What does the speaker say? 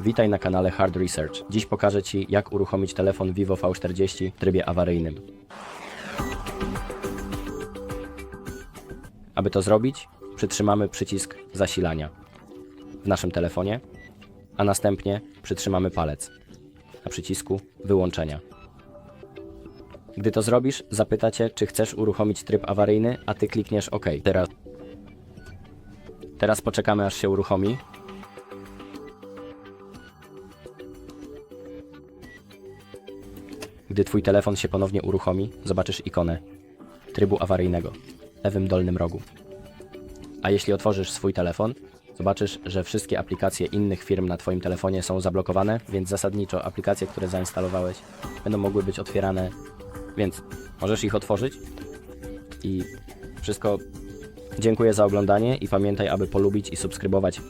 Witaj na kanale Hard Research. Dziś pokażę Ci, jak uruchomić telefon Vivo V40 w trybie awaryjnym. Aby to zrobić, przytrzymamy przycisk zasilania w naszym telefonie, a następnie przytrzymamy palec na przycisku wyłączenia. Gdy to zrobisz, zapyta Cię, czy chcesz uruchomić tryb awaryjny, a Ty klikniesz OK. Teraz, teraz poczekamy, aż się uruchomi. Gdy Twój telefon się ponownie uruchomi, zobaczysz ikonę trybu awaryjnego w lewym dolnym rogu. A jeśli otworzysz swój telefon, zobaczysz, że wszystkie aplikacje innych firm na Twoim telefonie są zablokowane, więc zasadniczo aplikacje, które zainstalowałeś, będą mogły być otwierane, więc możesz ich otworzyć i wszystko. Dziękuję za oglądanie i pamiętaj, aby polubić i subskrybować